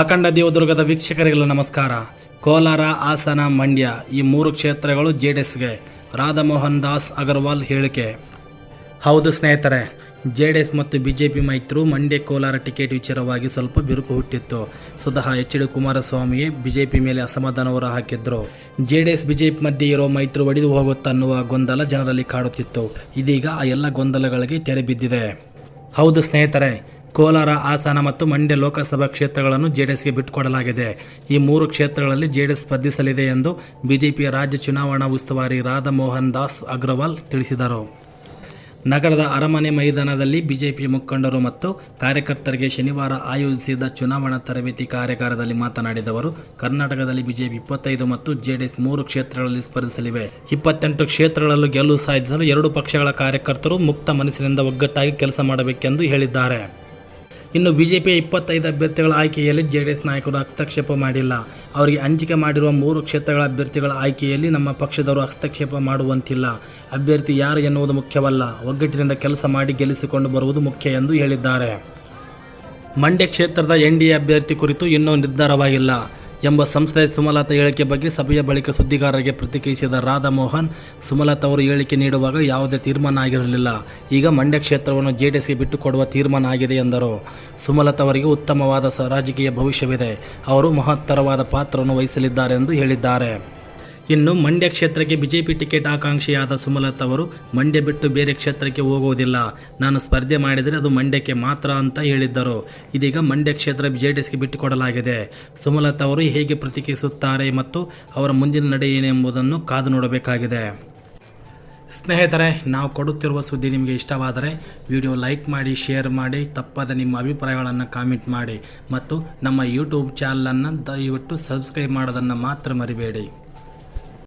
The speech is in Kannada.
ಅಖಂಡ ದೇವದುರ್ಗದ ವೀಕ್ಷಕರಿಗೆಲ್ಲ ನಮಸ್ಕಾರ. ಕೋಲಾರ, ಹಾಸನ, ಮಂಡ್ಯ ಈ ಮೂರು ಕ್ಷೇತ್ರಗಳು ಜೆ ಡಿ ಎಸ್ಗೆ ರಾಧಾಮೋಹನ್ ದಾಸ್ ಅಗರ್ವಾಲ್ ಹೇಳಿಕೆ. ಹೌದು ಸ್ನೇಹಿತರೆ ಜೆ ಡಿ ಎಸ್ ಮತ್ತು ಬಿ ಜೆ ಪಿ ಮೈತ್ರು ಮಂಡ್ಯ ಕೋಲಾರ ಟಿಕೆಟ್ ವಿಚಾರವಾಗಿ ಸ್ವಲ್ಪ ಬಿರುಕು ಹುಟ್ಟಿತ್ತು. ಸ್ವತಃ ಎಚ್ ಡಿ ಕುಮಾರಸ್ವಾಮಿಗೆ ಬಿಜೆಪಿ ಮೇಲೆ ಅಸಮಾಧಾನ ಹೊರ ಹಾಕಿದ್ರು. ಜೆ ಡಿ ಎಸ್ ಬಿಜೆಪಿ ಮಧ್ಯೆ ಇರೋ ಮೈತ್ರಿ ಒಡೆದು ಹೋಗುತ್ತಾ ಅನ್ನುವ ಗೊಂದಲ ಜನರಲ್ಲಿ ಕಾಡುತ್ತಿತ್ತು. ಇದೀಗ ಆ ಎಲ್ಲ ಗೊಂದಲಗಳಿಗೆ ತೆರೆ ಬಿದ್ದಿದೆ. ಹೌದು ಸ್ನೇಹಿತರೆ ಕೋಲಾರ, ಹಾಸನ ಮತ್ತು ಮಂಡ್ಯ ಲೋಕಸಭಾ ಕ್ಷೇತ್ರಗಳನ್ನು ಜೆಡಿಎಸ್ಗೆ ಬಿಟ್ಟುಕೊಡಲಾಗಿದೆ. ಈ ಮೂರು ಕ್ಷೇತ್ರಗಳಲ್ಲಿ ಜೆಡಿಎಸ್ ಸ್ಪರ್ಧಿಸಲಿದೆ ಎಂದು ಬಿಜೆಪಿಯ ರಾಜ್ಯ ಚುನಾವಣಾ ಉಸ್ತುವಾರಿ ರಾಧಾಮೋಹನ್ ದಾಸ್ ಅಗ್ರವಾಲ್ ತಿಳಿಸಿದರು. ನಗರದ ಅರಮನೆ ಮೈದಾನದಲ್ಲಿ ಬಿಜೆಪಿ ಮುಖಂಡರು ಮತ್ತು ಕಾರ್ಯಕರ್ತರಿಗೆ ಶನಿವಾರ ಆಯೋಜಿಸಿದ ಚುನಾವಣಾ ತರಬೇತಿ ಕಾರ್ಯಾಗಾರದಲ್ಲಿ ಮಾತನಾಡಿದವರು, ಕರ್ನಾಟಕದಲ್ಲಿ ಬಿಜೆಪಿ ಇಪ್ಪತ್ತೈದು ಮತ್ತು ಜೆಡಿಎಸ್ ಮೂರು ಕ್ಷೇತ್ರಗಳಲ್ಲಿ ಸ್ಪರ್ಧಿಸಲಿವೆ. ಇಪ್ಪತ್ತೆಂಟು ಕ್ಷೇತ್ರಗಳಲ್ಲೂ ಗೆಲುವು ಸಾಧಿಸಲು ಎರಡು ಪಕ್ಷಗಳ ಕಾರ್ಯಕರ್ತರು ಮುಕ್ತ ಮನಸ್ಸಿನಿಂದ ಒಗ್ಗಟ್ಟಾಗಿ ಕೆಲಸ ಮಾಡಬೇಕೆಂದು ಹೇಳಿದ್ದಾರೆ. ಇನ್ನು ಬಿಜೆಪಿಯ ಇಪ್ಪತ್ತೈದು ಅಭ್ಯರ್ಥಿಗಳ ಆಯ್ಕೆಯಲ್ಲಿ ಜೆಡಿಎಸ್ ನಾಯಕರು ಹಸ್ತಕ್ಷೇಪ ಮಾಡಿಲ್ಲ. ಅವರಿಗೆ ಹಂಚಿಕೆ ಮಾಡಿರುವ ಮೂರು ಕ್ಷೇತ್ರಗಳ ಅಭ್ಯರ್ಥಿಗಳ ಆಯ್ಕೆಯಲ್ಲಿ ನಮ್ಮ ಪಕ್ಷದವರು ಹಸ್ತಕ್ಷೇಪ ಮಾಡುವಂತಿಲ್ಲ. ಅಭ್ಯರ್ಥಿ ಯಾರು ಎನ್ನುವುದು ಮುಖ್ಯವಲ್ಲ. ಒಗ್ಗಟ್ಟಿನಿಂದ ಕೆಲಸ ಮಾಡಿ ಗೆಲ್ಲಿಸಿಕೊಂಡು ಬರುವುದು ಮುಖ್ಯ ಎಂದು ಹೇಳಿದ್ದಾರೆ. ಮಂಡ್ಯ ಕ್ಷೇತ್ರದ ಎನ್ ಡಿ ಎ ಅಭ್ಯರ್ಥಿ ಕುರಿತು ಇನ್ನೂ ನಿರ್ಧಾರವಾಗಿಲ್ಲ. ಎಂಬ ಸಂಸ್ಥೆಯ ಸುಮಲತಾ ಹೇಳಿಕೆ ಬಗ್ಗೆ ಸಭೆಯ ಬಳಿಕ ಸುದ್ದಿಗಾರರಿಗೆ ಪ್ರತಿಕ್ರಿಯಿಸಿದ ರಾಧಾಮೋಹನ್ ಸುಮಲತಾ ಅವರು ಹೇಳಿಕೆ ನೀಡುವಾಗ ಯಾವುದೇ ತೀರ್ಮಾನ ಆಗಿರಲಿಲ್ಲ. ಈಗ ಮಂಡ್ಯ ಕ್ಷೇತ್ರವನ್ನು ಜೆ ಬಿಟ್ಟು ಕೊಡುವ ತೀರ್ಮಾನ ಆಗಿದೆ ಎಂದರು. ಸುಮಲತಾ ಅವರಿಗೆ ಉತ್ತಮವಾದ ರಾಜಕೀಯ ಭವಿಷ್ಯವಿದೆ. ಅವರು ಮಹತ್ತರವಾದ ಪಾತ್ರವನ್ನು ವಹಿಸಲಿದ್ದಾರೆ ಎಂದು ಹೇಳಿದ್ದಾರೆ. ಇನ್ನು ಮಂಡ್ಯ ಕ್ಷೇತ್ರಕ್ಕೆ ಬಿಜೆಪಿ ಟಿಕೆಟ್ ಆಕಾಂಕ್ಷಿಯಾದ ಸುಮಲತ್ ಅವರು ಮಂಡ್ಯ ಬಿಟ್ಟು ಬೇರೆ ಕ್ಷೇತ್ರಕ್ಕೆ ಹೋಗುವುದಿಲ್ಲ ನಾನು ಸ್ಪರ್ಧೆ ಮಾಡಿದರೆ ಅದು ಮಂಡ್ಯಕ್ಕೆ ಮಾತ್ರ ಅಂತ ಹೇಳಿದ್ದರು. ಇದೀಗ ಮಂಡ್ಯ ಕ್ಷೇತ್ರ ಜೆಡಿಎಸ್ಗೆ ಬಿಟ್ಟುಕೊಡಲಾಗಿದೆ. ಸುಮಲತ್ ಅವರು ಹೇಗೆ ಪ್ರತಿಕ್ರಿಯಿಸುತ್ತಾರೆ ಮತ್ತು ಅವರ ಮುಂದಿನ ನಡೆ ಏನೆಂಬುದನ್ನು ಕಾದು ನೋಡಬೇಕಾಗಿದೆ. ಸ್ನೇಹಿತರೆ, ನಾವು ಕೊಡುತ್ತಿರುವ ಸುದ್ದಿ ನಿಮಗೆ ಇಷ್ಟವಾದರೆ ವಿಡಿಯೋ ಲೈಕ್ ಮಾಡಿ, ಶೇರ್ ಮಾಡಿ, ತಪ್ಪದ ನಿಮ್ಮ ಅಭಿಪ್ರಾಯಗಳನ್ನು ಕಾಮೆಂಟ್ ಮಾಡಿ ಮತ್ತು ನಮ್ಮ ಯೂಟ್ಯೂಬ್ ಚಾನಲನ್ನು ದಯವಿಟ್ಟು ಸಬ್ಸ್ಕ್ರೈಬ್ ಮಾಡೋದನ್ನು ಮಾತ್ರ ಮರಿಬೇಡಿ.